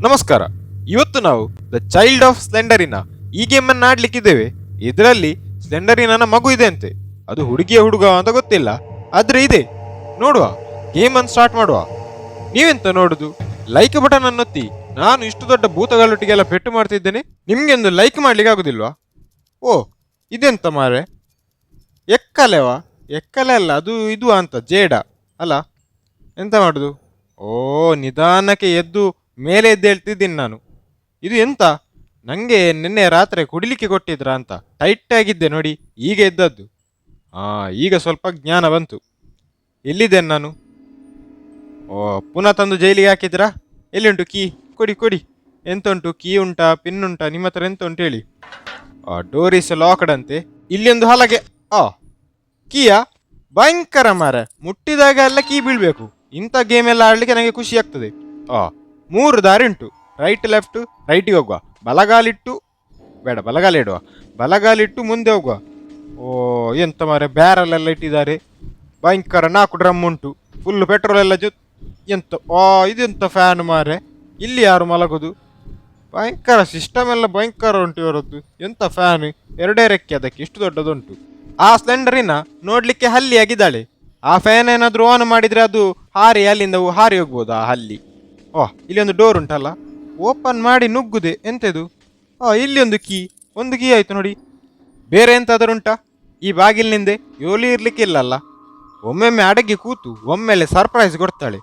ನಮಸ್ಕಾರ. ಇವತ್ತು ನಾವು ದ ಚೈಲ್ಡ್ ಆಫ್ ಸ್ಲೆಂಡರಿನ ಈ ಗೇಮ್ ಅನ್ನು ಆಡ್ಲಿಕ್ಕಿದ್ದೇವೆ. ಇದರಲ್ಲಿ ಸ್ಲೆಂಡರಿನ ಮಗು ಇದೆ ಅಂತೆ. ಅದು ಹುಡುಗಿಯ ಹುಡುಗ ಅಂತ ಗೊತ್ತಿಲ್ಲ. ಆದ್ರೆ ಇದೆ. ನೋಡುವ. ಅನ್ನು ಸ್ಟಾರ್ಟ್ ಮಾಡುವ. ನೀವೆಂತ ನೋಡುದು? ಲೈಕ್ ಬಟನ್ ಅನ್ನೊತ್ತಿ ನಾನು ಇಷ್ಟು ದೊಡ್ಡ ಭೂತಗಳೊಟ್ಟಿಗೆಲ್ಲ ಪೆಟ್ಟು ಮಾಡ್ತಿದ್ದೇನೆ. ನಿಮಗೆ ಒಂದು ಲೈಕ್ ಮಾಡ್ಲಿಕ್ಕೆ ಆಗುದಿಲ್ವಾ? ಓ, ಇದೆಂತ ಮಾರೆ? ಎಕ್ಕಲೆವಾ? ಎಕ್ಕಲೆ ಅಲ್ಲ, ಅದು ಇದು ಅಂತ, ಜೇಡ. ಅಲ್ಲ, ಎಂತ ಮಾಡುದು? ಓ, ನಿಧಾನಕ್ಕೆ ಎದ್ದು ಮೇಲೆ ಎದ್ದು ಹೇಳ್ತಿದ್ದೀನಿ ನಾನು. ಇದು ಎಂತ? ನನಗೆ ನಿನ್ನೆ ರಾತ್ರಿ ಕುಡಿಲಿಕ್ಕೆ ಕೊಟ್ಟಿದ್ರ ಅಂತ ಟೈಟ್ ಆಗಿದ್ದೆ ನೋಡಿ ಈಗ ಎದ್ದದ್ದು. ಆ, ಈಗ ಸ್ವಲ್ಪ ಜ್ಞಾನ ಬಂತು. ಎಲ್ಲಿದ್ದೇನೆ ನಾನು? ಓ, ಪುನಃ ತಂದು ಜೈಲಿಗೆ ಹಾಕಿದ್ರಾ ಎಲ್ಲಿಂಟು ಕೀ? ಕೊಡಿ ಕೊಡಿ. ಎಂತ ಉಂಟು ಕೀ ಉಂಟಾ, ಪಿನ್ ಉಂಟಾ? ನಿಮ್ಮ ಹತ್ರ ಎಂತ ಉಂಟು ಹೇಳಿ ಡೋರ್ ಇಸ್ ಲಾಕ್ಡ್ ಅಂತೆ. ಇಲ್ಲಿ ಒಂದು ಹಲಗೆ. ಆ, ಕೀಯಾ? ಭಯಂಕರ ಮಾರ. ಮುಟ್ಟಿದಾಗ ಎಲ್ಲ ಕೀ ಬೀಳ್ಬೇಕು. ಇಂಥ ಗೇಮ್ ಎಲ್ಲ ಆಡ್ಲಿಕ್ಕೆ ನನಗೆ ಖುಷಿ ಆಗ್ತದೆ. ಆ ಮೂರು ದಾರಿ ಉಂಟು. ರೈಟ್ ಲೆಫ್ಟ್ ರೈಟಿಗೆ ಹೋಗುವ. ಬಲಗಾಲಿಟ್ಟು, ಬೇಡ, ಬಲಗಾಲ ಇಡುವ. ಬಲಗಾಲಿಟ್ಟು ಮುಂದೆ ಹೋಗುವ. ಓ, ಎಂತ ಮಾರೆ ಬ್ಯಾರಲ್ ಎಲ್ಲ ಇಟ್ಟಿದ್ದಾರೆ. ಭಯಂಕರ ನಾಲ್ಕು ಡ್ರಮ್ ಉಂಟು. ಫುಲ್ ಪೆಟ್ರೋಲ್ ಎಲ್ಲ ಜೊ, ಎಂತ ಓ ಇದೆಂತ ಫ್ಯಾನ್ ಮಾರೆ ಇಲ್ಲಿ ಯಾರು ಮಲಗೋದು? ಭಯಂಕರ ಸಿಸ್ಟಮ್ ಎಲ್ಲ ಭಯಂಕರ ಉಂಟು ಇವರದ್ದು. ಎಂತ ಫ್ಯಾನ್ ಎರಡೇ ರೆಕ್ಕೆ ಅದಕ್ಕೆ, ಇಷ್ಟು ದೊಡ್ಡದುಂಟು. ಆ ಸ್ಲೆಂಡರಿನ ನೋಡಲಿಕ್ಕೆ ಹಲ್ಲಿ ಆಗಿದ್ದಾಳೆ ಆ ಫ್ಯಾನ್ ಏನಾದರೂ ಆನ್ ಮಾಡಿದರೆ ಅದು ಹಾರಿ, ಅಲ್ಲಿಂದ ಹಾರಿ ಹೋಗ್ಬೋದು ಆ ಹಲ್ಲಿ. ಓ ಇಲ್ಲಿ ಒಂದು ಡೋರ್ ಉಂಟಲ್ಲ? ಓಪನ್ ಮಾಡಿ ನುಗ್ಗುದೆ, ಎಂತದು? ಓ ಇಲ್ಲಿ ಒಂದು ಕೀ ಒಂದು ಕೀ ಆಯಿತು ನೋಡಿ. ಬೇರೆ ಎಂತಾದರೂ ಉಂಟಾ? ಈ ಬಾಗಿಲಿನಿಂದೆ ಯೋಲಿ ಇರ್ಲಿಕ್ಕಿಲ್ಲಲ್ಲ ಒಮ್ಮೊಮ್ಮೆ ಅಡಗಿ ಕೂತು, ಒಮ್ಮೆಲೆ ಸರ್ಪ್ರೈಸ್ ಕೊಡ್ತಾಳೆ.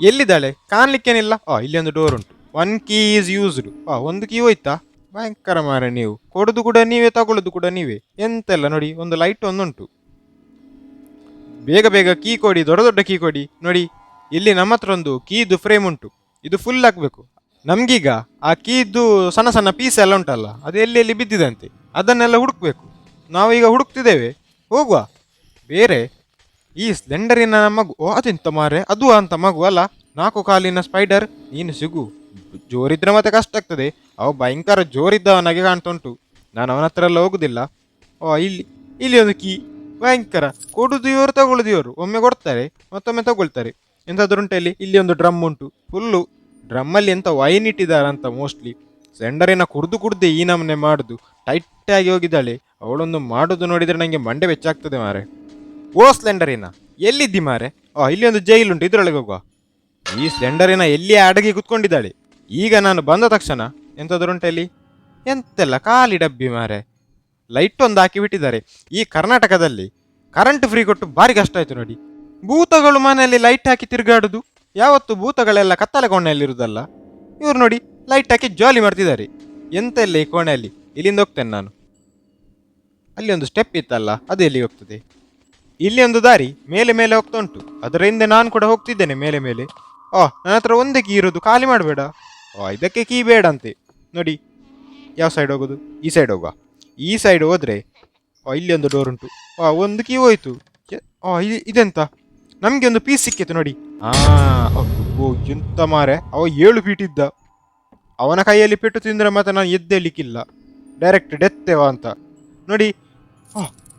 ಎಲ್ಲಿದ್ದಾಳೆ? ಕಾಣಲಿಕ್ಕೇನಿಲ್ಲ? ಆ ಇಲ್ಲಿ ಒಂದು ಡೋರ್ ಉಂಟು. ಒನ್ ಕೀ ಈಸ್ ಯೂಸ್ಡ್ ಆ, ಒಂದು ಕೀ ಹೋಯ್ತಾ? ಭಯಂಕರ ಮಾರೆ ನೀವು. ಕೊಡೋದು ಕೂಡ ನೀವೇ, ತಗೊಳ್ಳೋದು ಕೂಡ ನೀವೇ. ಎಂತೆಲ್ಲ ನೋಡಿ, ಒಂದು ಲೈಟ್ ಒಂದುಂಟು ಬೇಗ ಬೇಗ ಕೀ ಕೊಡಿ, ದೊಡ್ಡ ದೊಡ್ಡ ಕೀ ಕೊಡಿ. ನೋಡಿ, ಇಲ್ಲಿ ನಮ್ಮ ಹತ್ರ ಒಂದು ಕೀದು ಫ್ರೇಮ್ ಉಂಟು. ಇದು ಫುಲ್ ಹಾಕ್ಬೇಕು. ನಮಗೀಗ ಆ ಕೀದ್ದು ಸಣ್ಣ ಸಣ್ಣ ಪೀಸ್ ಎಲ್ಲ ಉಂಟಲ್ಲ, ಅದು ಎಲ್ಲಿ ಎಲ್ಲಿ ಬಿದ್ದಿದಂತೆ ಅದನ್ನೆಲ್ಲ ಹುಡುಕ್ಬೇಕು. ನಾವೀಗ ಹುಡುಕ್ತಿದ್ದೇವೆ. ಹೋಗುವ. ಬೇರೆ, ಈ ಸ್ಲೆಂಡರಿನ ಮಗು, ಓ ಅದೆಂತ ಮಾರೆ ಅದು ಅಂತ ಮಗು ಅಲ್ಲ, ನಾಲ್ಕು ಕಾಲಿನ ಸ್ಪೈಡರ್ ನೀನು ಸಿಗು. ಜೋರಿದ್ರೆ ಮತ್ತೆ ಕಷ್ಟ ಆಗ್ತದೆ. ಅವ ಭಯಂಕರ ಜೋರಿದ್ದವನಾಗೆ ಕಾಣ್ತುಂಟು. ನಾನು ಅವನ ಹತ್ರ ಎಲ್ಲ ಹೋಗುದಿಲ್ಲ. ಓ, ಇಲ್ಲಿ ಇಲ್ಲಿ ಒಂದು ಕೀ. ಭಯಂಕರ. ಕೊಡುದು ಇವರು ತಗೊಳ್ಳುದು ಇವರು ಒಮ್ಮೆ ಕೊಡ್ತಾರೆ, ಮತ್ತೊಮ್ಮೆ ತಗೊಳ್ತಾರೆ. ಎಂತಾದ್ರೂ ಉಂಟ ಇಲ್ಲಿ? ಇಲ್ಲಿ ಒಂದು ಡ್ರಮ್ ಉಂಟು. ಫುಲ್ಲು ಡ್ರಮ್ಮಲ್ಲಿ ಎಂತ ವೈನ್ ಇಟ್ಟಿದ್ದಾರಂತ ಮೋಸ್ಟ್ಲಿ ಸೆಂಡರಿನ ಕುಡ್ದು ಕುಡ್ದೆ ಈ ನಮನೆ ಮಾಡುದು. ಟೈಟ್ ಆಗಿ ಹೋಗಿದ್ದಾಳೆ. ಅವಳೊಂದು ಮಾಡುದು ನೋಡಿದ್ರೆ ನನಗೆ ಮಂಡೆ ಬೆಚ್ಚಾಗ್ತದೆ ಮಾರೆ. ಓ ಸ್ಲೆಂಡರಿನ ಎಲ್ಲಿದ್ದಿ ಮಾರೆ? ಆ, ಇಲ್ಲಿ ಒಂದು ಜೈಲ್ ಉಂಟು. ಇದರೊಳಗೆ ಹೋಗುವ. ಈ ಸ್ಲೆಂಡರಿನ ಎಲ್ಲಿ ಅಡಗಿ ಕುತ್ಕೊಂಡಿದ್ದಾಳೆ? ಈಗ ನಾನು ಬಂದ ತಕ್ಷಣ ಎಂಥದ್ರು ಉಂಟ ಇಲ್ಲಿ? ಎಂತೆಲ್ಲ ಖಾಲಿ ಡಬ್ಬಿ ಮಾರೆ. ಲೈಟ್ ಒಂದು ಹಾಕಿ ಬಿಟ್ಟಿದ್ದಾರೆ. ಈ ಕರ್ನಾಟಕದಲ್ಲಿ ಕರೆಂಟ್ ಫ್ರೀ ಕೊಟ್ಟು ಭಾರಿ ಕಷ್ಟ ಆಯಿತು ನೋಡಿ. ಭೂತಗಳು ಮನೆಯಲ್ಲಿ ಲೈಟ್ ಹಾಕಿ ತಿರುಗಾಡುದು. ಯಾವತ್ತು ಭೂತಗಳೆಲ್ಲ ಕತ್ತಲೆ ಕೋಣೆಯಲ್ಲಿ ಇರುದಲ್ಲ ಇವ್ರು ನೋಡಿ ಲೈಟ್ ಹಾಕಿ ಜಾಲಿ ಮಾಡ್ತಿದ್ದಾರೆ. ಎಂತೆಲ್ಲ ಈ ಕೋಣೆಯಲ್ಲಿ? ಇಲ್ಲಿಂದ ಹೋಗ್ತೇನೆ ನಾನು. ಅಲ್ಲಿ ಒಂದು ಸ್ಟೆಪ್ ಇತ್ತಲ್ಲ, ಅದು ಎಲ್ಲಿ ಹೋಗ್ತದೆ? ಇಲ್ಲಿ ಒಂದು ದಾರಿ ಮೇಲೆ ಮೇಲೆ ಹೋಗ್ತಾ ಉಂಟು. ಅದರ ಹಿಂದೆ ನಾನು ಕೂಡ ಹೋಗ್ತಿದ್ದೇನೆ ಮೇಲೆ ಮೇಲೆ. ಆ ನನ್ನ ಹತ್ರ ಒಂದು ಕೀ ಇರೋದು, ಖಾಲಿ ಮಾಡಬೇಡ. ಓ, ಇದಕ್ಕೆ ಕೀ ಬೇಡ ಅಂತೆ. ನೋಡಿ, ಯಾವ ಸೈಡ್ ಹೋಗೋದು? ಈ ಸೈಡ್ ಹೋಗುವ. ಈ ಸೈಡ್ ಹೋದ್ರೆ ಇಲ್ಲಿ ಒಂದು ಡೋರ್ ಉಂಟು. ಆ ಒಂದು ಕೀ ಹೋಯ್ತು. ಆ ಇದೆಂತ? ನಮಗೆ ಒಂದು ಪೀಸ್ ಸಿಕ್ಕಿತ್ತು ನೋಡಿ. ಆ ಓ ಎಂತ ಮಾರೆ. ಅವ ಏಳು ಫೀಟ್ ಇದ್ದ. ಅವನ ಕೈಯಲ್ಲಿ ಪೆಟ್ಟು ತಿಂದ್ರೆ ಮತ್ತೆ ನಾನು ಎದ್ದೇಳಿಕ್ಕಿಲ್ಲ ಡೈರೆಕ್ಟ್ ಡೆತ್ತೇವ ಅಂತ. ನೋಡಿ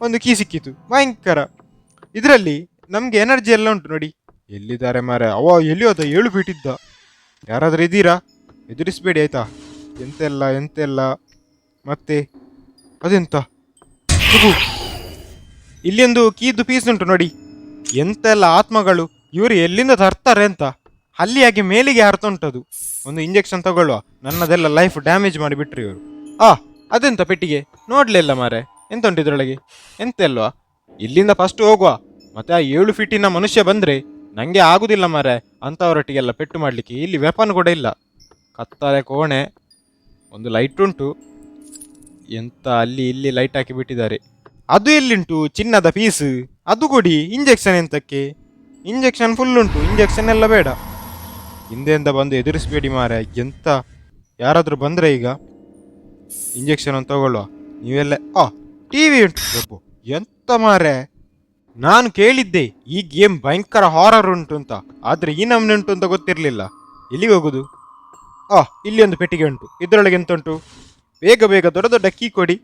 ಒಂದು ಕೀ ಸಿಕ್ಕಿತು ಭಯಂಕರ. ಇದರಲ್ಲಿ ನಮಗೆ ಎನರ್ಜಿ ಎಲ್ಲ ಉಂಟು ನೋಡಿ. ಎಲ್ಲಿದ್ದಾರೆ ಮಾರೆ? ಅವ ಎಲ್ಲಿ ಹೋದ? ಏಳು ಫೀಟ್ ಇದ್ದ. ಯಾರಾದ್ರೂ ಇದ್ದೀರಾ? ಎದುರಿಸ್ಬೇಡಿ ಆಯ್ತಾ? ಎಂತೆಲ್ಲ ಎಂತೆಲ್ಲ. ಮತ್ತೆ ಅದೆಂತ? ಇಲ್ಲಿ ಒಂದು ಕೀದು ಪೀಸ್ ಉಂಟು ನೋಡಿ. ಎಂತೆಲ್ಲ ಆತ್ಮಗಳು ಇವರು ಎಲ್ಲಿಂದ ತರ್ತಾರೆ ಅಂತ ಅಲ್ಲಿಯಾಗಿ ಮೇಲಿಗೆ ಹರ್ತುಂಟದು. ಒಂದು ಇಂಜೆಕ್ಷನ್ ತಗೊಳ್ಳುವ. ನನ್ನದೆಲ್ಲ ಲೈಫ್ ಡ್ಯಾಮೇಜ್ ಮಾಡಿಬಿಟ್ರಿ ಇವರು. ಆ, ಅದೆಂತ ಪೆಟ್ಟಿಗೆ? ನೋಡ್ಲಿಲ್ಲ ಮಾರೆ. ಎಂತ ಉಂಟು ಇದ್ರೊಳಗೆ? ಎಂತ ಇಲ್ಲಿಂದ ಫಸ್ಟ್ ಹೋಗುವ. ಮತ್ತೆ ಆ ಏಳು ಫೀಟಿನ ಮನುಷ್ಯ ಬಂದ್ರೆ ನಂಗೆ ಆಗುದಿಲ್ಲ ಮಾರೆ. ಅಂಥವರೊಟ್ಟಿಗೆಲ್ಲ ಪೆಟ್ಟು ಮಾಡಲಿಕ್ಕೆ ಇಲ್ಲಿ ವೆಪನ್ ಕೂಡ ಇಲ್ಲ. ಕತ್ತಾರೆ ಕೋಣೆ. ಒಂದು ಲೈಟ್ ಉಂಟು. ಎಂತ ಅಲ್ಲಿ ಇಲ್ಲಿ ಲೈಟ್ ಹಾಕಿ ಬಿಟ್ಟಿದ್ದಾರೆ. ಅದು ಎಲ್ಲಿಂಟು? ಚಿನ್ನದ ಪೀಸ್ ಅದು ಕೊಡಿ. ಇಂಜೆಕ್ಷನ್ ಎಂತಕ್ಕೆ? ಇಂಜೆಕ್ಷನ್ ಫುಲ್ ಉಂಟು. ಇಂಜೆಕ್ಷನ್ ಎಲ್ಲ ಬೇಡ. ಹಿಂದೆಯಿಂದ ಬಂದು ಎದುರಿಸಬೇಡಿ ಮಾರೆ ಎಂತ? ಯಾರಾದರೂ ಬಂದರೆ ಈಗ. ಇಂಜೆಕ್ಷನ್ ಅಂತ ತಗೊಳ್ಳುವ ನೀವೆಲ್ಲ ಆ ಟಿ ವಿ ಉಂಟು. ಗಬ್ಬು ಎಂತ ಮಾರೆ ನಾನು ಕೇಳಿದ್ದೆ, ಈ ಗೇಮ್ ಭಯಂಕರ ಹಾರರ್ ಉಂಟು ಅಂತ. ಆದರೆ ಈ ನಮ್ನೆ ಉಂಟು ಅಂತ ಗೊತ್ತಿರಲಿಲ್ಲ. ಎಲ್ಲಿಗೆ ಹೋಗುದು? ಆ, ಇಲ್ಲಿ ಒಂದು ಪೆಟ್ಟಿಗೆ ಉಂಟು. ಇದರೊಳಗೆ ಎಂತ ಉಂಟು? ಬೇಗ ಬೇಗ ದೊಡ್ಡ ದೊಡ್ಡ ಕೀ ಕೊಡಿ.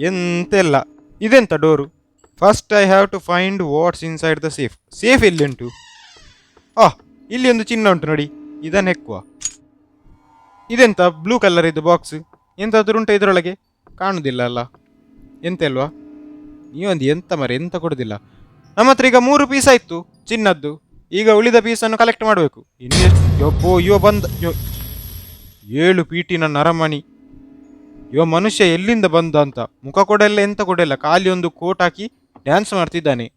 ಎಂತೆಲ್ಲ? ಇದೆಂತ door? First I have to find what's inside the safe safe ಎಲ್ಲಿ ಉಂಟು ಆ, ಇಲ್ಲಿ ಒಂದು ಚಿನ್ನ ಉಂಟು ನೋಡಿ. ಇದನ್ನು ಹೆಕ್ಕುವ ಇದೆಂತ? ಬ್ಲೂ ಕಲರ್ ಇದು ಬಾಕ್ಸ್ ಎಂತಾದ್ರೂ ಉಂಟು ಇದರೊಳಗೆ? ಕಾಣುವುದಿಲ್ಲ ಅಲ್ಲ. ಎಂತ ಅಲ್ವಾ ನೀವೊಂದು ಎಂತ ಮರೆ ಎಂತ ಕೊಡುದಿಲ್ಲ. ನಮ್ಮ ಹತ್ರ ಈಗ ಮೂರು ಪೀಸ್ ಆಯಿತು, ಚಿನ್ನದ್ದು. ಈಗ ಉಳಿದ ಪೀಸನ್ನು ಕಲೆಕ್ಟ್ ಮಾಡಬೇಕು. ಇನ್ನೆಷ್ಟು? ಯಬ್ಬೋ ಯೋ ಬಂದ ಏಳು ಪೀಟಿನ ನರಮಣಿ ಇವ ಮನುಷ್ಯ ಎಲ್ಲಿಂದ ಬಂದ ಅಂತ. ಮುಖ ಕೊಡಲ್ಲ, ಎಂತ ಕೊಡಲ್ಲ. ಖಾಲಿ ಒಂದು ಕೋಟ್ ಹಾಕಿ ಡ್ಯಾನ್ಸ್ ಮಾಡ್ತಿದ್ದಾನೆ.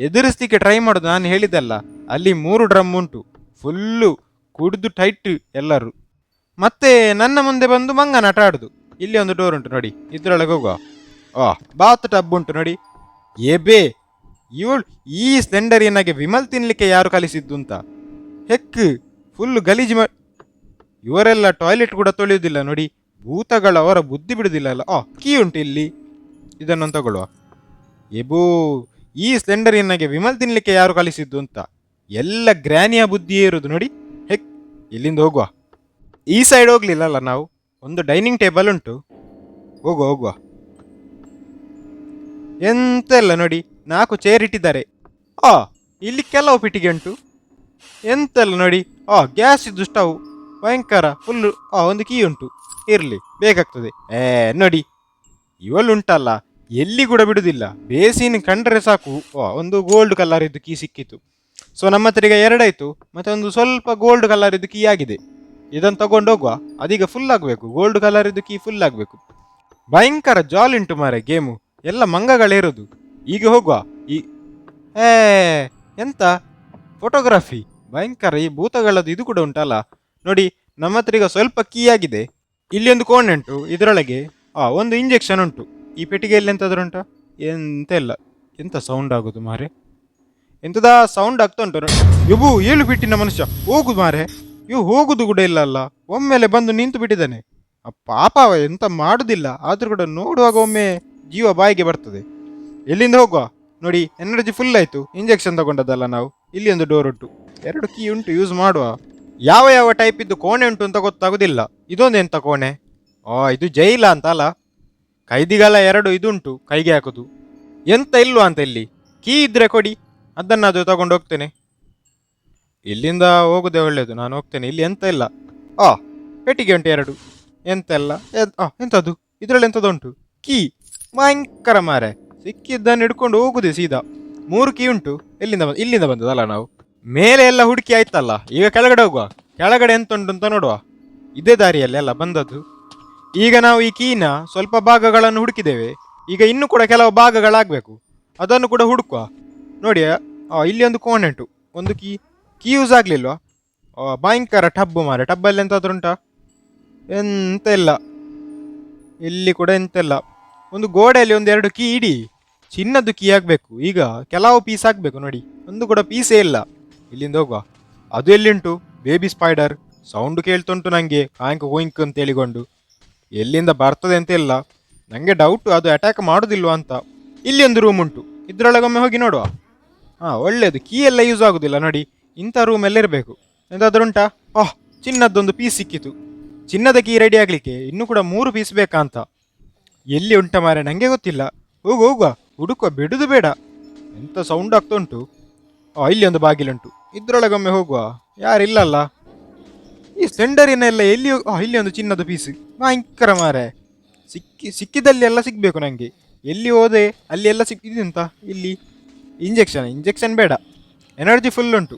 ಎದುರಿಸ್ಲಿಕ್ಕೆ ಟ್ರೈ ಮಾಡೋದು ನಾನು ಹೇಳಿದ್ದಲ್ಲ. ಅಲ್ಲಿ ಮೂರು ಡ್ರಮ್ ಉಂಟು. ಫುಲ್ಲು ಕುಡಿದು ಟೈಟ್ ಎಲ್ಲರೂ. ಮತ್ತೆ ನನ್ನ ಮುಂದೆ ಬಂದು ಮಂಗನ ಆಟ ಆಡುದು. ಇಲ್ಲಿ ಒಂದು ಡೋರ್ ಉಂಟು ನೋಡಿ. ಇದ್ರೊಳಗೆ ಹೋಗುವ. ಆ ಬಾತ್ ಟಬ್ ಉಂಟು ನೋಡಿ. ಏಬೇ ಇವಳು ಈ ಸ್ಲೆಂಡರಿಯನಾಗೆ ವಿಮಲ್ ತಿನ್ಲಿಕ್ಕೆ ಯಾರು ಕಲಿಸಿದ್ದು ಅಂತ. ಹೆಕ್ ಫುಲ್ ಗಲೀಜು ಮಾ ಇವರೆಲ್ಲ ಟಾಯ್ಲೆಟ್ ಕೂಡ ತೊಳೆಯುವುದಿಲ್ಲ ನೋಡಿ. ಭೂತಗಳು ಅವರ ಬುದ್ಧಿ ಬಿಡುದಿಲ್ಲ ಅಲ್ಲ? ಆ ಕೀ ಉಂಟು ಇಲ್ಲಿ. ಇದನ್ನು ತಗೊಳ್ಳುವ. ಎಬೂ, ಈ ಸ್ಲೆಂಡರಿಯನಾಗೆ ವಿಮಲ್ ತಿನ್ಲಿಕ್ಕೆ ಯಾರು ಕಲಿಸಿದ್ದು ಅಂತ? ಎಲ್ಲ ಗ್ರ್ಯಾನಿಯ ಬುದ್ಧಿಯೇ ಇರೋದು ನೋಡಿ. ಹೆಕ್, ಇಲ್ಲಿಂದ ಹೋಗುವ. ಈ ಸೈಡ್ ಹೋಗ್ಲಿಲ್ಲ ಅಲ್ಲ ನಾವು? ಒಂದು ಡೈನಿಂಗ್ ಟೇಬಲ್ ಉಂಟು. ಹೋಗುವ ಹೋಗುವ. ಎಂತ ಇಲ್ಲ ನೋಡಿ, ನಾಲ್ಕು ಚೇರ್ ಇಟ್ಟಿದ್ದಾರೆ. ಆ, ಇಲ್ಲಿ ಕೆಲವು ಪಿಟಿಗೆ ಉಂಟು. ಎಂತೆಲ್ಲ ನೋಡಿ, ಆ, ಗ್ಯಾಸ್ ಇದ್ದು ಸ್ಟವ್. ಭಯಂಕರ ಫುಲ್ಲು ಆ, ಒಂದು ಕೀ ಉಂಟು ಇರಲಿ, ಬೇಕಾಗ್ತದೆ. ಏ, ನೋಡಿ, ಇವಳುಂಟಲ್ಲ, ಎಲ್ಲಿ ಕೂಡ ಬಿಡುವುದಿಲ್ಲ ಬೇಸಿನ ಕಂಡ್ರೆ ಸಾಕು. ಒಂದು ಗೋಲ್ಡ್ ಕಲರ್ ಇದ್ದು ಕೀ ಸಿಕ್ಕಿತು. ಸೊ ನಮ್ಮ ಹತ್ರ ಈಗ ಎರಡಾಯಿತು. ಮತ್ತೆ ಒಂದು ಸ್ವಲ್ಪ ಗೋಲ್ಡ್ ಕಲರ್ ಇದ್ದು ಕೀ ಆಗಿದೆ. ಇದನ್ನು ತಗೊಂಡು ಹೋಗುವ. ಅದೀಗ ಫುಲ್ ಆಗಬೇಕು. ಗೋಲ್ಡ್ ಕಲರ್ ಇದ್ದು ಕೀ ಫುಲ್ ಆಗಬೇಕು. ಭಯಂಕರ ಜಾಲ್ ಉಂಟು ಮಾರೆ ಗೇಮು ಎಲ್ಲ ಮಂಗಗಳಿರೋದು. ಈಗ ಹೋಗುವ. ಈ, ಏ, ಎಂತ? ಫೋಟೋಗ್ರಫಿ ಭಯಂಕರ ಈ ಭೂತಗಳದ್ದು ಇದು ಕೂಡ ಉಂಟಲ್ಲ. ನೋಡಿ, ನಮ್ಮ ಹತ್ರ ಈಗ ಸ್ವಲ್ಪ ಕೀ ಆಗಿದೆ. ಇಲ್ಲಿ ಒಂದು ಕೋಣೆ ಉಂಟು, ಇದರೊಳಗೆ. ಆ, ಒಂದು ಇಂಜೆಕ್ಷನ್ ಉಂಟು. ಈ ಪೆಟ್ಟಿಗೆಯಲ್ಲಿ ಎಂತಾದ್ರೂ ಉಂಟಾ? ಎಂತ ಇಲ್ಲ ಎಂತ ಸೌಂಡ್ ಆಗೋದು ಮಾರೆ ಎಂತದ ಸೌಂಡ್ ಆಗ್ತಾ ಉಂಟು ಯುಬು ಏಳು ಬಿಟ್ಟಿನ ಮನುಷ್ಯ. ಹೋಗುದು ಮಾರೆ ಇವು ಹೋಗುದು ಕೂಡ ಇಲ್ಲ ಅಲ್ಲ. ಒಮ್ಮೆಲೆ ಬಂದು ನಿಂತು ಬಿಟ್ಟಿದ್ದಾನೆ. ಪಾಪ ಎಂತ ಮಾಡುದಿಲ್ಲ. ಆದ್ರೂ ಕೂಡ ನೋಡುವಾಗ ಒಮ್ಮೆ ಜೀವ ಬಾಯಿಗೆ ಬರ್ತದೆ. ಎಲ್ಲಿಂದ ಹೋಗುವ? ನೋಡಿ ಎನರ್ಜಿ ಫುಲ್ ಆಯ್ತು. ಇಂಜೆಕ್ಷನ್ ತಗೊಂಡದಲ್ಲ ನಾವು. ಇಲ್ಲಿ ಒಂದು ಡೋರ್ ಉಂಟು. ಎರಡು ಕೀ ಉಂಟು ಯೂಸ್ ಮಾಡುವ. ಯಾವ ಯಾವ ಟೈಪ್ ಇದ್ದು ಕೋಣೆ ಉಂಟು ಅಂತ ಗೊತ್ತಾಗುದಿಲ್ಲ. ಇದೊಂದು ಎಂತ ಕೋಣೆ? ಆ, ಇದು ಜೈಲ ಅಂತ ಅಲ್ಲ ಕೈದಿಗಳ ಎರಡು ಇದುಂಟು, ಕೈಗೆ ಹಾಕೋದು. ಎಂತ ಇಲ್ವಾ ಅಂತ ಇಲ್ಲಿ? ಕೀ ಇದ್ರೆ ಕೊಡಿ ಅದನ್ನ ಅದು ತಗೊಂಡು ಹೋಗ್ತೇನೆ. ಇಲ್ಲಿಂದ ಹೋಗುದೆ ಒಳ್ಳೆಯದು ನಾನು ಹೋಗ್ತೇನೆ. ಇಲ್ಲಿ ಎಂತ ಇಲ್ಲ? ಆ, ಪೆಟ್ಟಿಗೆ ಉಂಟು ಎರಡು. ಎಂತ ಇಲ್ಲ ಎಂತದು? ಇದ್ರಲ್ಲಿ ಎಂತದುಂಟು ಕೀ. ಭಯಂಕರ ಮಾರೆ. ಸಿಕ್ಕಿದ್ದನ್ನು ಹಿಡ್ಕೊಂಡು ಹೋಗುದೇ ಸೀದಾ. ಮೂರು ಕೀ ಉಂಟು. ಎಲ್ಲಿಂದ ಇಲ್ಲಿಂದ ಬಂದದಲ್ಲ ನಾವು? ಮೇಲೆ ಎಲ್ಲ ಹುಡುಕಿ ಆಯ್ತಲ್ಲ? ಈಗ ಕೆಳಗಡೆ ಹೋಗುವ. ಕೆಳಗಡೆ ಎಂತ ಉಂಟು ಅಂತ ನೋಡುವ. ಇದೇ ದಾರಿಯಲ್ಲಿ ಅಲ್ಲ ಬಂದದ್ದು. ಈಗ ನಾವು ಈ ಕೀನ ಸ್ವಲ್ಪ ಭಾಗಗಳನ್ನು ಹುಡುಕಿದ್ದೇವೆ. ಈಗ ಇನ್ನು ಕೂಡ ಕೆಲವು ಭಾಗಗಳಾಗಬೇಕು. ಅದನ್ನು ಕೂಡ ಹುಡುಕುವ. ನೋಡಿ ಇಲ್ಲಿ ಒಂದು ಕೋಣೆ ಉಂಟು. ಒಂದು ಕೀ ಕೀ ಯೂಸ್ ಆಗಲಿಲ್ವಾ? ಭಯಂಕರ ಟಬ್ಬು ಮಾರೆ ಟಬ್ಬಲ್ಲಿ ಎಂತಾದ್ರೂ ಉಂಟಾ? ಎಂತ ಇಲ್ಲ ಇಲ್ಲಿ ಕೂಡ ಎಂತ ಇಲ್ಲ ಒಂದು ಗೋಡೆಯಲ್ಲಿ ಒಂದು ಎರಡು ಕೀ ಇಡಿ. ಚಿನ್ನದ್ದು ಕೀ ಆಗಬೇಕು. ಈಗ ಕೆಲವು ಪೀಸ್ ಆಗಬೇಕು, ನೋಡಿ. ಒಂದು ಕೂಡ ಪೀಸೇ ಇಲ್ಲ. ಇಲ್ಲಿಂದ ಹೋಗುವ. ಅದು ಎಲ್ಲಿಂಟು? Baby spider. ಸೌಂಡ್ ಕೇಳ್ತುಂಟು ನನಗೆ ಕಾಂಕ್ ಹೋಯಿಂಕ್ ಅಂತ ಹೇಳಿಕೊಂಡು. ಎಲ್ಲಿಂದ ಬರ್ತದೆ ಅಂತ ಇಲ್ಲ. ನನಗೆ ಡೌಟು ಅದು ಅಟ್ಯಾಕ್ ಮಾಡೋದಿಲ್ವಾ ಅಂತ. ಇಲ್ಲಿ ಒಂದು ರೂಮ್ ಉಂಟು. ಇದರೊಳಗೊಮ್ಮೆ ಹೋಗಿ ನೋಡುವ. ಹಾಂ ಒಳ್ಳೆಯದು ಕೀ ಎಲ್ಲ ಯೂಸ್ ಆಗೋದಿಲ್ಲ. ನೋಡಿ, ಇಂಥ ರೂಮ್ ಎಲ್ಲ ಇರಬೇಕು ಎಂತಾದ್ರೂ ಉಂಟಾ? ಓಹ್, ಚಿನ್ನದ್ದೊಂದು ಪೀಸ್ ಸಿಕ್ಕಿತು. ಚಿನ್ನದ ಕೀ ರೆಡಿ ಆಗಲಿಕ್ಕೆ ಇನ್ನೂ ಕೂಡ ಮೂರು ಪೀಸ್ ಬೇಕಾ ಅಂತ. ಎಲ್ಲಿ ಉಂಟ ಮಾರೆ ನನಗೆ ಗೊತ್ತಿಲ್ಲ. ಹೋಗು, ಹೋಗುವ. ಹುಡುಕುವ. ಬಿಡುದು ಬೇಡ. ಎಂಥ ಸೌಂಡ್ ಆಗ್ತಾ ಉಂಟು ಇಲ್ಲಿ ಒಂದು ಬಾಗಿಲುಂಟು. ಇದ್ರೊಳಗೊಮ್ಮೆ ಹೋಗುವ. ಯಾರಿಲ್ಲಲ್ಲ? ಈ ಸ್ಲೆಂಡರಿನೆಲ್ಲ ಎಲ್ಲಿ ಇಲ್ಲಿ ಒಂದು ಚಿನ್ನದ ಪೀಸ್. ಭಯಂಕರ ಮಾರೆ. ಸಿಕ್ಕಿ ಸಿಕ್ಕಿದಲ್ಲಿ ಎಲ್ಲ ಸಿಗಬೇಕು ನನಗೆ ಎಲ್ಲಿ ಹೋದೆ, ಅಲ್ಲಿ ಎಲ್ಲ ಸಿಕ್ ಇದೆಂತ? ಇಲ್ಲಿ. ಇಂಜೆಕ್ಷನ್ ಇಂಜೆಕ್ಷನ್ ಬೇಡ. ಎನರ್ಜಿ ಫುಲ್ ಉಂಟು.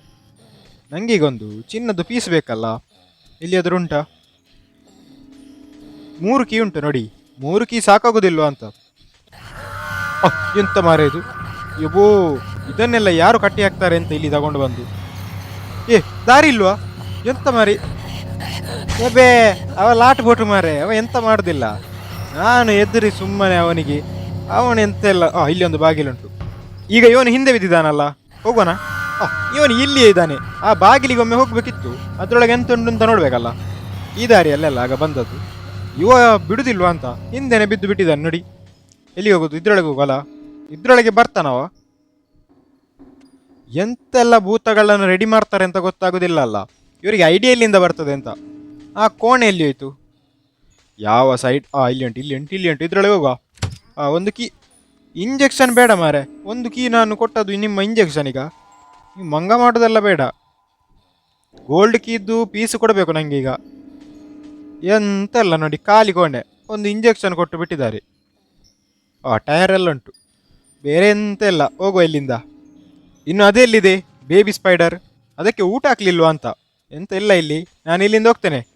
ನನಗೀಗೊಂದು ಚಿನ್ನದ ಪೀಸ್ ಬೇಕಲ್ಲ. ಎಲ್ಲಿಯಾದರೂ ಉಂಟಾ? ಮೂರು ಕೀ ಉಂಟು ನೋಡಿ. ಮೂರು ಕೀ ಸಾಕಾಗೋದಿಲ್ವಾ ಅಂತ. ಎಂತ ಮಾರೆ ಇದು? ಯಬೋ ಇದನ್ನೆಲ್ಲ ಯಾರು ಕಟ್ಟಿ ಹಾಕ್ತಾರೆ ಅಂತ ಇಲ್ಲಿ ತಗೊಂಡು ಬಂದು? ಏ, ದಾರಿ ಇಲ್ವಾ? ಎಂತ ಮಾರಿ? ಏಬೇ ಅವ ಲಾಟ್ ಬೋಟು ಮಾರೆ ಅವ ಎಂತ ಮಾಡುದಿಲ್ಲ. ನಾನು ಎದುರಿ ಸುಮ್ಮನೆ ಅವನಿಗೆ. ಅವನು ಎಂತ ಇಲ್ಲ ಆ, ಇಲ್ಲಿ ಒಂದು ಬಾಗಿಲುಂಟು. ಈಗ ಇವನು ಹಿಂದೆ ಬಿದ್ದಿದ್ದಾನಲ್ಲ ಹೋಗೋಣ ಇವನು ಇಲ್ಲಿಯೇ ಇದ್ದಾನೆ. ಆ ಬಾಗಿಲಿಗೆ ಒಮ್ಮೆ ಹೋಗ್ಬೇಕಿತ್ತು. ಅದರೊಳಗೆ ಎಂತ ಉಂಟು ಅಂತ ನೋಡ್ಬೇಕಲ್ಲ. ಈ ದಾರಿಯಲ್ಲೆಲ್ಲ ಆಗ ಬಂದದ್ದು. ಇವ ಬಿಡುದಿಲ್ವಾ ಅಂತ, ಹಿಂದೆನೆ ಬಿದ್ದು ಬಿಟ್ಟಿದ್ದಾನೆ, ನೋಡಿ. ಎಲ್ಲಿಗೆ ಹೋಗೋದು? ಇದ್ರೊಳಗೆ ಹೋಗಲ್ಲ. ಇದ್ರೊಳಗೆ ಬರ್ತಾನವ. ಎಂತೆಲ್ಲ ಭೂತಗಳನ್ನು ರೆಡಿ ಮಾಡ್ತಾರೆ ಅಂತ ಗೊತ್ತಾಗೋದಿಲ್ಲ ಅಲ್ಲ. ಇವರಿಗೆ ಐಡಿಯಾ ಎಲ್ಲಿಂದ ಬರ್ತದೆ ಅಂತ? ಆ ಕೋಣೆ ಎಲ್ಲಿ ಹೋಯ್ತು? ಯಾವ ಸೈಡ್ ಆ, ಇಲ್ಲಿ ಉಂಟು ಇಲ್ಲಿ ಉಂಟು ಇಲ್ಲಿ ಉಂಟು. ಇದ್ರೊಳಗೆ ಹೋಗುವ. ಆ, ಒಂದು ಕೀ ಇಂಜೆಕ್ಷನ್ ಬೇಡ ಮಾರೆ ಒಂದು ಕೀ ನಾನು ಕೊಟ್ಟದ್ದು ನಿಮ್ಮ ಇಂಜೆಕ್ಷನ್ ಈಗ. ನೀವು ಮಂಗ ಮಾಡೋದೆಲ್ಲ ಬೇಡ. ಗೋಲ್ಡ್ ಕೀದ್ದು ಪೀಸ್ ಕೊಡಬೇಕು ನನಗೆ ಈಗ. ಎಂತೆಲ್ಲ ನೋಡಿ, ಖಾಲಿ ಕೋಣೆ. ಒಂದು ಇಂಜೆಕ್ಷನ್ ಕೊಟ್ಟು ಬಿಟ್ಟಿದ್ದಾರೆ. ಆ ಟೈರ್ ಎಲ್ಲ ಉಂಟು. ಬೇರೆ ಎಂತ ಇಲ್ಲ ಹೋಗುವ ಇಲ್ಲಿಂದ. ಇನ್ನು ಅದೆಲ್ಲಿದೆ ಬೇಬಿ ಸ್ಪೈಡರ್. ಅದಕ್ಕೆ ಊಟ ಹಾಕ್ಲಿಲ್ವಾ ಅಂತ. ಎಂತ ಇಲ್ಲ? ಇಲ್ಲಿ ನಾನು ಇಲ್ಲಿಂದ ಹೋಗ್ತೇನೆ.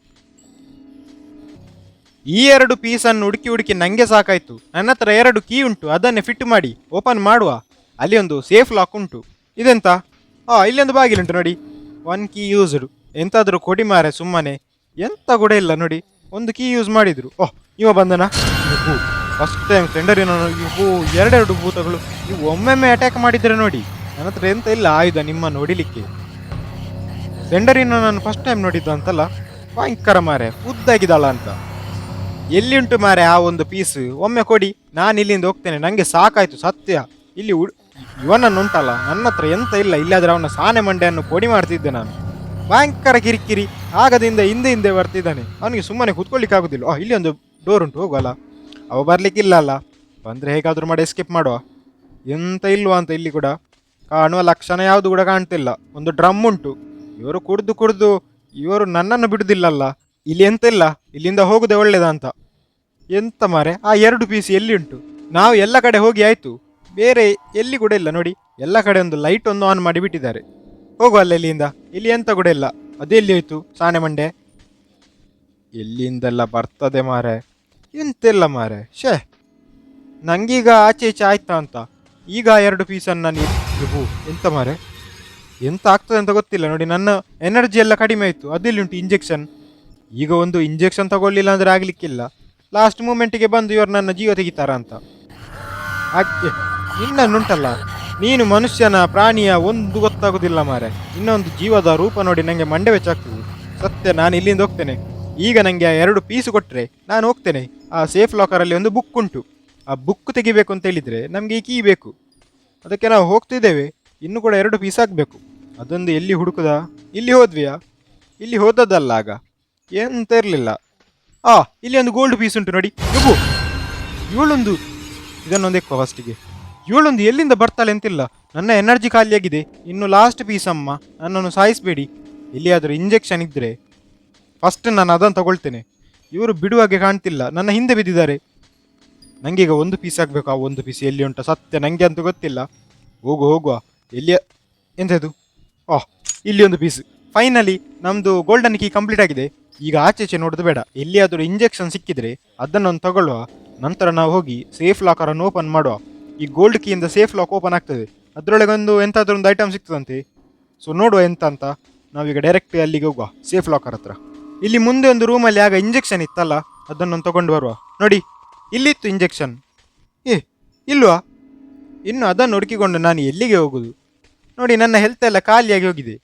ಈ ಎರಡು ಪೀಸನ್ನು ಹುಡುಕಿ ಹುಡುಕಿ ನನಗೆ ಸಾಕಾಯ್ತು. ನನ್ನ ಹತ್ರ ಎರಡು ಕೀ ಉಂಟು. ಅದನ್ನೇ ಫಿಟ್ ಮಾಡಿ ಓಪನ್ ಮಾಡುವ. ಅಲ್ಲಿ ಒಂದು ಸೇಫ್ ಲಾಕ್ ಉಂಟು. ಇದೆಂತ? ಆ, ಇಲ್ಲೊಂದು ಬಾಗಿಲುಂಟು ನೋಡಿ. ಒನ್ ಕೀ ಯೂಸ್ಡ್ ಎಂತಾದರೂ ಕೊಡಿ ಮಾರೆ ಸುಮ್ಮನೆ. ಎಂತ ಕೂಡ ಇಲ್ಲ ನೋಡಿ. ಒಂದು ಕೀ ಯೂಸ್ ಮಾಡಿದ್ರು. ಓಹ್, ಇವ ಬಂದನ? ಫಸ್ಟ್ ಟೈಮ್ ಟೆಂಡರಿನ ಇವು ಎರಡೆರಡು ಭೂತಗಳು. ಇವು ಒಮ್ಮೆಮ್ಮೆ ಅಟ್ಯಾಕ್ ಮಾಡಿದ್ರೆ ನೋಡಿ. ನನ್ನ ಹತ್ರ ಎಂತ ಇಲ್ಲ, ಆಯುಧ ನಿಮ್ಮ ನೋಡಿಲಿಕ್ಕೆ ಸೆಂಡರಿನ ನಾನು ಫಸ್ಟ್ ಟೈಮ್ ನೋಡಿದ್ದು ಅಂತಲ್ಲ, ಭಯಂಕರ ಮಾರೆ, ಉದ್ದಾಗಿದ್ದಾಳ ಅಂತ. ಎಲ್ಲಿ ಉಂಟು ಮಾರೆ ಆ ಒಂದು ಪೀಸ್ ಒಮ್ಮೆ ಕೊಡಿ, ನಾನು ಇಲ್ಲಿಂದ ಹೋಗ್ತೇನೆ ನನಗೆ ಸಾಕಾಯ್ತು, ಸತ್ಯ. ಇಲ್ಲಿ ಉಡ್, ಇವನನ್ನು ಉಂಟಲ್ಲ, ನನ್ನ ಹತ್ರ ಎಂತ ಇಲ್ಲ, ಇಲ್ಲಾದ್ರೆ ಅವನ ಸಾನೆ ಮಂಡೆಯನ್ನು ಪೊಡಿ ಮಾಡ್ತಿದ್ದೆ ನಾನು. ಭಯಂಕರ ಕಿರಿಕಿರಿ, ಆಗದಿಂದ ಹಿಂದೆ ಹಿಂದೆ ಬರ್ತಿದ್ದಾನೆ. ಅವನಿಗೆ ಸುಮ್ಮನೆ ಕುತ್ಕೊಳ್ಳಿಕ್ಕೆ ಆಗುದಿಲ್ಲ. ಆ ಇಲ್ಲಿ ಒಂದು ಡೋರ್ ಉಂಟು ಹೋಗಲ್ಲ ಅವ ಬರ್ಲಿಕ್ಕಿಲ್ಲ ಅಲ್ಲ. ಬಂದ್ರೆ ಹೇಗಾದರೂ ಮಾಡಿ ಎಸ್ಕೇಪ್ ಮಾಡುವ. ಎಂತ ಇಲ್ವಾ ಅಂತ ಇಲ್ಲಿ ಕೂಡ. ಕಾಣುವ ಲಕ್ಷಣ ಯಾವುದು ಕೂಡ ಕಾಣ್ತಿಲ್ಲ. ಒಂದು ಡ್ರಮ್ ಉಂಟು. ಇವರು ಕುಡಿದು ಕುಡಿದು ಇವರು ನನ್ನನ್ನು ಬಿಡುದಿಲ್ಲಲ್ಲ. ಇಲ್ಲಿ ಎಂತ ಇಲ್ಲ ಇಲ್ಲಿಂದ ಹೋಗುದೇ ಒಳ್ಳೇದಂತ. ಎಂತ ಮಾರೆ? ಆ ಎರಡು ಪೀಸ್ ಎಲ್ಲಿ ಉಂಟು? ನಾವು ಎಲ್ಲ ಕಡೆ ಹೋಗಿ ಆಯಿತು. ಬೇರೆ ಎಲ್ಲಿ ಕೂಡ ಇಲ್ಲ, ನೋಡಿ. ಎಲ್ಲ ಕಡೆ ಒಂದು ಲೈಟ್ ಒಂದು ಆನ್ ಮಾಡಿ ಬಿಟ್ಟಿದ್ದಾರೆ. ಹೋಗುವಲ್ಲ ಇಲ್ಲಿಂದ? ಇಲ್ಲಿ ಎಂತ ಕೂಡ ಇಲ್ಲ. ಅದೆಲ್ಲಿ ಹೋಯ್ತು? ಸಾನೆ ಮಂಡೆ. ಎಲ್ಲಿಂದೆಲ್ಲ ಬರ್ತದೆ ಮಾರೆ? ಎಂತೆಲ್ಲ ಮಾರೆ? ಶೇ ನಂಗೀಗ ಆಚೆ ಈಚೆ ಆಯ್ತಾ ಅಂತ. ಈಗ ಎರಡು ಪೀಸನ್ನು ನೀವು ಎಂತ ಮಾರೆ ಎಂತ ಆಗ್ತದೆ ಅಂತ ಗೊತ್ತಿಲ್ಲ. ನೋಡಿ, ನನ್ನ ಎನರ್ಜಿ ಎಲ್ಲ ಕಡಿಮೆ ಆಯಿತು. ಅದೆಲ್ಲಿ ಉಂಟು ಇಂಜೆಕ್ಷನ್ ಈಗ ಒಂದು ಇಂಜೆಕ್ಷನ್ ತಗೊಳ್ಳಿಲ್ಲ ಅಂದರೆ ಆಗಲಿಕ್ಕಿಲ್ಲ. ಲಾಸ್ಟ್ ಮೂಮೆಂಟಿಗೆ ಬಂದು ಇವರು ನನ್ನ ಜೀವ ತೆಗಿತಾರ ಅಂತ. ಹಾಗೆ, ನಿನ್ನನ್ನುಂಟಲ್ಲ. ನೀನು ಮನುಷ್ಯನ, ಪ್ರಾಣಿಯ ಒಂದು ಗೊತ್ತಾಗೋದಿಲ್ಲ ಮಾರೆ ಇನ್ನೊಂದು ಜೀವದ ರೂಪ ನೋಡಿ ನನಗೆ ಮಂಡೆ ಬೆಚ್ಚಾಗ್ತದೆ ಸತ್ಯ, ನಾನು ಇಲ್ಲಿಂದ ಹೋಗ್ತೇನೆ. ಈಗ ನನಗೆ ಎರಡು ಪೀಸು ಕೊಟ್ಟರೆ ನಾನು ಹೋಗ್ತೇನೆ. ಆ ಸೇಫ್ ಲಾಕರಲ್ಲಿ ಒಂದು ಬುಕ್ ಉಂಟು. ಆ ಬುಕ್ ತೆಗಿಬೇಕು ಅಂತ ಹೇಳಿದರೆ ನಮಗೆ ಈ ಕೀ ಬೇಕು. ಅದಕ್ಕೆ ನಾವು ಹೋಗ್ತಿದ್ದೇವೆ ಇನ್ನು ಕೂಡ ಎರಡು ಪೀಸ್ ಆಗಬೇಕು. ಅದೊಂದು ಎಲ್ಲಿ ಹುಡುಕುದ? ಇಲ್ಲಿ ಹೋದ್ವಿಯಾ? ಇಲ್ಲಿ ಹೋದದ್ದಲ್ಲ ಆಗ. ಎಂತ ಇರಲಿಲ್ಲ. ಆ, ಇಲ್ಲಿ ಒಂದು ಗೋಲ್ಡ್ ಪೀಸ್ ಉಂಟು ನೋಡಿ. ನುಗ್ಗು ಇವಳೊಂದು ಇದನ್ನೊಂದೇ ಫಸ್ಟಿಗೆ ಇವಳೊಂದು ಎಲ್ಲಿಂದ ಬರ್ತಾಳೆ ಅಂತಿಲ್ಲ. ನನ್ನ ಎನರ್ಜಿ ಖಾಲಿಯಾಗಿದೆ. ಇನ್ನು ಲಾಸ್ಟ್ ಪೀಸ್ ಅಮ್ಮ. ನನ್ನನ್ನು ಸಾಯಿಸಬೇಡಿ. ಎಲ್ಲಿಯಾದರೂ ಇಂಜೆಕ್ಷನ್ ಇದ್ದರೆ ಫಸ್ಟ್ ನಾನು ಅದನ್ನು ತಗೊಳ್ತೇನೆ. ಇವರು ಬಿಡುವಾಗೆ ಕಾಣ್ತಿಲ್ಲ. ನನ್ನ ಹಿಂದೆ ಬಿದ್ದಿದ್ದಾರೆ. ನನಗೀಗ ಒಂದು ಪೀಸ್ ಆಗಬೇಕು, ಆ ಒಂದು ಪೀಸ್ ಎಲ್ಲಿ ಉಂಟು? ಸತ್ಯ ನನಗೆ ಅಂತೂ ಗೊತ್ತಿಲ್ಲ. ಹೋಗು, ಹೋಗುವ. ಎಲ್ಲಿ ಎಂಥದ್ದು ಓಹ್ ಇಲ್ಲಿ ಒಂದು ಪೀಸ್ ಫೈನಲಿ ನಮ್ಮದು ಗೋಲ್ಡನ್ ಕೀ ಕಂಪ್ಲೀಟ್ ಆಗಿದೆ. ಈಗ ಆಚೆ ಈಚೆ ನೋಡೋದು ಬೇಡ. ಎಲ್ಲಿಯಾದರೂ ಇಂಜೆಕ್ಷನ್ ಸಿಕ್ಕಿದರೆ ಅದನ್ನೊಂದು ತಗೊಳ್ಳುವ. ನಂತರ ನಾವು ಹೋಗಿ ಸೇಫ್ ಲಾಕರನ್ನು ಓಪನ್ ಮಾಡುವ. ಈ ಗೋಲ್ಡ್ ಕೀಯಿಂದ ಸೇಫ್ ಲಾಕ್ ಓಪನ್ ಆಗ್ತದೆ. ಅದರೊಳಗೆ ಒಂದು ಒಂದು ಐಟಮ್ ಸಿಗ್ತದಂತೆ ಸೊ ನೋಡುವ ಎಂತ ಅಂತ. ನಾವೀಗ ಡೈರೆಕ್ಟ್ ಅಲ್ಲಿಗೆ ಹೋಗುವ. ಸೇಫ್ ಲಾಕರ್ ಹತ್ರ. ಇಲ್ಲಿ ಮುಂದೆ ಒಂದು ರೂಮಲ್ಲಿ ಆಗ ಇಂಜೆಕ್ಷನ್ ಇತ್ತಲ್ಲ, ಅದನ್ನೊಂದು ತಗೊಂಡು ಬರುವ. ನೋಡಿ. ಇಲ್ಲಿತ್ತು ಇಂಜೆಕ್ಷನ್ ಏ, ಇಲ್ವಾ? ಇನ್ನು ಅದನ್ನು ಹುಡುಕಿಕೊಂಡು ನಾನು ಎಲ್ಲಿಗೆ ಹೋಗುದು? ನೋಡಿ, ನನ್ನ ಹೆಲ್ತ್ ಎಲ್ಲ ಖಾಲಿಯಾಗಿ ಹೋಗಿದೆ.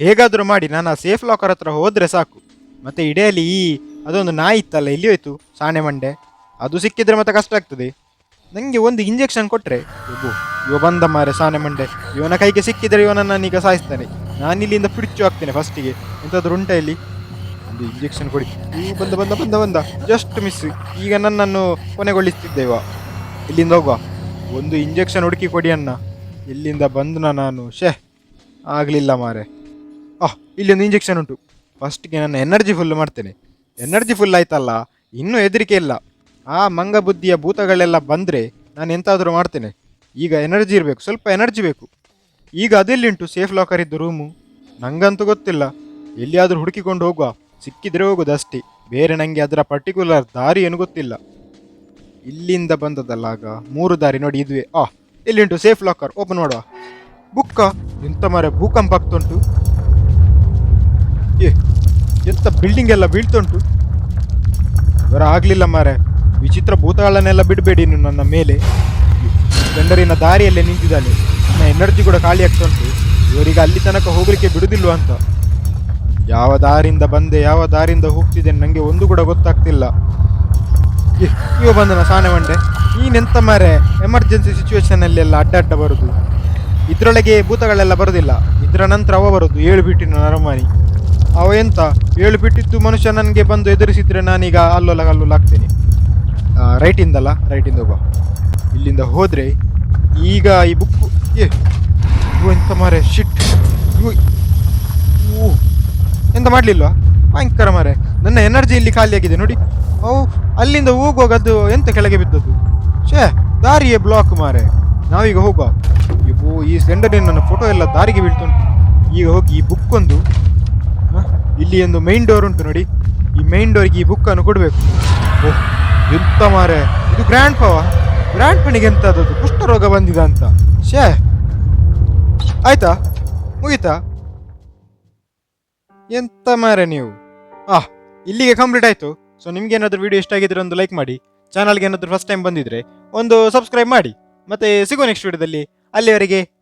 ಹೇಗಾದರೂ ಮಾಡಿ, ನಾನು ಆ ಸೇಫ್ ಲಾಕರ್ ಹತ್ರ ಹೋದರೆ ಸಾಕು. ಮತ್ತೆ ಇಡೆಯಲ್ಲಿ ಈ ಅದೊಂದು ನಾಯಿ ಇತ್ತಲ್ಲ ಇಲ್ಲಿ ಹೋಯ್ತು? ಸಾಣೆ ಮಂಡೆ. ಅದು ಸಿಕ್ಕಿದ್ರೆ ಮತ್ತೆ ಕಷ್ಟ ಆಗ್ತದೆ. ನನಗೆ ಒಂದು ಇಂಜೆಕ್ಷನ್ ಕೊಟ್ಟರೆ ಇವು ಇವ ಬಂದ ಮಾರೆ ಸಾನೆ ಮಂಡೆ. ಇವನ ಕೈಗೆ ಸಿಕ್ಕಿದರೆ ಇವನನ್ನು ನಾನೀಗ ಸಾಯಿಸ್ತಾನೆ. ನಾನು ಇಲ್ಲಿಂದ ಹಾಕ್ತೇನೆ ಫಸ್ಟಿಗೆ ಎಂತಾದ್ರೂ ಉಂಟ ಇಲ್ಲಿ? ಒಂದು ಇಂಜೆಕ್ಷನ್ ಕೊಡಿ. ಈ ಬಂದ ಬಂದ ಬಂದ ಬಂದ. ಜಸ್ಟ್ ಮಿಸ್ ಈಗ ನನ್ನನ್ನು ಕೊನೆಗೊಳಿಸ್ತಿದ್ದೇವ? ಇಲ್ಲಿಂದ ಹೋಗುವ? ಒಂದು ಇಂಜೆಕ್ಷನ್ ಹುಡುಕಿ ಕೊಡಿ ಅನ್ನ ಇಲ್ಲಿಂದ ಬಂದನ ನಾನು ಶೇ ಆಗಲಿಲ್ಲ ಮಾರೆ. ಆಹ್ ಇಲ್ಲಿ ಒಂದು ಇಂಜೆಕ್ಷನ್ ಉಂಟು ಫಸ್ಟ್ಗೆ ನನ್ನ ಎನರ್ಜಿ ಫುಲ್ ಮಾಡ್ತೇನೆ. ಎನರ್ಜಿ ಫುಲ್ ಆಯ್ತಲ್ಲ? ಇನ್ನೂ ಹೆದರಿಕೆ ಇಲ್ಲ. ಆ ಮಂಗ ಬುದ್ಧಿಯ ಭೂತಗಳೆಲ್ಲ ಬಂದರೆ ನಾನು ಎಂತಾದರೂ ಮಾಡ್ತೇನೆ. ಈಗ ಎನರ್ಜಿ ಇರಬೇಕು. ಸ್ವಲ್ಪ ಎನರ್ಜಿ ಬೇಕು. ಈಗ ಅದೆಲ್ಲಿ ಉಂಟು ಸೇಫ್ ಲಾಕರ್ ಇದ್ದು ರೂಮು ನನಗಂತೂ ಗೊತ್ತಿಲ್ಲ. ಎಲ್ಲಿಯಾದರೂ ಹುಡುಕಿಕೊಂಡು ಹೋಗುವ. ಸಿಕ್ಕಿದ್ರೆ ಹೋಗೋದಷ್ಟೇ ಬೇರೆ ನನಗೆ ಅದರ ಪರ್ಟಿಕ್ಯುಲರ್ ದಾರಿ ಏನು ಗೊತ್ತಿಲ್ಲ. ಇಲ್ಲಿಂದ ಬಂದದಲ್ಲ ಆಗ ಮೂರು ದಾರಿ ನೋಡಿ ಇದುವೆ. ಆ ಇಲ್ಲಿ ಉಂಟು ಸೇಫ್ ಲಾಕರ್ ಓಪನ್ ಮಾಡುವ. ಬುಕ್ಕ, ಎಂತ ಮರ ಭೂಕಂಪ ಆಗ್ತುಂಟು? ಏ, ಎಂತ ಬಿಲ್ಡಿಂಗ್ ಎಲ್ಲ ಬೀಳ್ತುಂಟು? ಇವರ ಆಗಲಿಲ್ಲ ಮಾರೆ. ವಿಚಿತ್ರ ಭೂತಗಳನ್ನೆಲ್ಲ ಬಿಡಬೇಡಿ ನೀವು ನನ್ನ ಮೇಲೆ. ಗಂಡರಿನ ದಾರಿಯಲ್ಲೇ ನಿಂತಿದ್ದಾನೆ. ನನ್ನ ಎನರ್ಜಿ ಕೂಡ ಖಾಲಿ ಆಗ್ತಾ ಉಂಟು ಇವರಿಗೆ ಅಲ್ಲಿ ತನಕ ಹೋಗಲಿಕ್ಕೆ ಬಿಡುದಿಲ್ವ ಅಂತ. ಯಾವ ದಾರಿಯಿಂದ ಬಂದೆ, ಯಾವ ದಾರಿಯಿಂದ ಹೋಗ್ತಿದ್ದೇನೆ ನನಗೆ ಒಂದು ಕೂಡ ಗೊತ್ತಾಗ್ತಿಲ್ಲ. ಇವ ಬಂದನ ಸಾನೆ ಮಂಡೆ ನೀನೆಂತ ಮಾರೆ ಎಮರ್ಜೆನ್ಸಿ ಸಿಚುವೇಶನ್ ಅಲ್ಲಿ ಎಲ್ಲ ಅಡ್ಡ ಅಡ್ಡ ಬರುದು. ಇದರೊಳಗೆ ಭೂತಗಳೆಲ್ಲ ಬರೋದಿಲ್ಲ. ಇದರ ನಂತರ ಅವ ಬರುದು, ಏಳು ಬಿಟ್ಟಿನ ನರಮಾನಿ ಅವ ಎಂತ? ಏಳು ಬಿಟ್ಟಿದ್ದು ಮನುಷ್ಯ ನನಗೆ ಬಂದು ಎದುರಿಸಿದ್ರೆ ನಾನೀಗ ಆಗ್ತೇನೆ. ರೈಟ್ ಇಂದಲ್ಲ ರೈಟ್ ಇಂದ ಹೋಗುವ. ಇಲ್ಲಿಂದ ಹೋದರೆ ಈಗ ಈ ಬುಕ್ಕು ಏ ಎಂತ ಮಾರೆ? ಶಿಟ್ ಓ. ಎಂತ ಮಾಡ್ಲಿಲ್ವಾ? ಭಯಂಕರ ಮರೆ. ನನ್ನ ಎನರ್ಜಿ ಇಲ್ಲಿ ಖಾಲಿಯಾಗಿದೆ ನೋಡಿ. ಅವು ಅಲ್ಲಿಂದ ಹೋಗುವಾಗ ಅದು ಎಂತ ಕೆಳಗೆ ಬಿದ್ದದ್ದು? ಶೇ ದಾರಿಯೇ ಬ್ಲಾಕ್ ಮಾರೆ. ನಾವೀಗ ಹೋಗುವ. ಇವು ಈ ಸ್ಲೆಂಡರಿನ ನನ್ನ ಫೋಟೋ ಎಲ್ಲ ದಾರಿಗೆ ಬೀಳ್ತುಂಟು. ಈಗ ಹೋಗಿ ಈ ಬುಕ್ ಒಂದು. ಇಲ್ಲಿ ಒಂದು ಮೈನ್ ಡೋರ್ ಉಂಟು, ನೋಡಿ. ಈ ಮೈನ್ ಡೋರ್ಗೆ ಈ ಬುಕ್ಕನ್ನು ಕೊಡಬೇಕು. ಓಹ್, ಎಂತ ಮಾರೆ. ಇದು ಗ್ರ್ಯಾಂಡ್ ಪವ? ಗ್ರ್ಯಾಂಡ್ ಪನಿಗೆ ಎಂತ ಅದದು ಕುಷ್ಠರೋಗ ಬಂದಿದೆ ಅಂತ. ಶೇ ಆಯ್ತಾ? ಮುಗೀತಾ? ಎಂತ ಮಾರೆ ನೀವು? ಆ, ಇಲ್ಲಿಗೆ ಕಂಪ್ಲೀಟ್ ಆಯಿತು. ಸೊ ನಿಮ್ಗೆ ಏನಾದರೂ ವಿಡಿಯೋ ಇಷ್ಟ ಆಗಿದ್ರೆ ಒಂದು ಲೈಕ್ ಮಾಡಿ. ಚಾನಲ್ಗೆ ಏನಾದರೂ ಫಸ್ಟ್ ಟೈಮ್ ಬಂದಿದ್ರೆ ಒಂದು ಸಬ್ಸ್ಕ್ರೈಬ್ ಮಾಡಿ. ಮತ್ತೆ ಸಿಗೋ ನೆಕ್ಸ್ಟ್ ವಿಡಿಯೋದಲ್ಲಿ ಅಲ್ಲಿವರೆಗೆ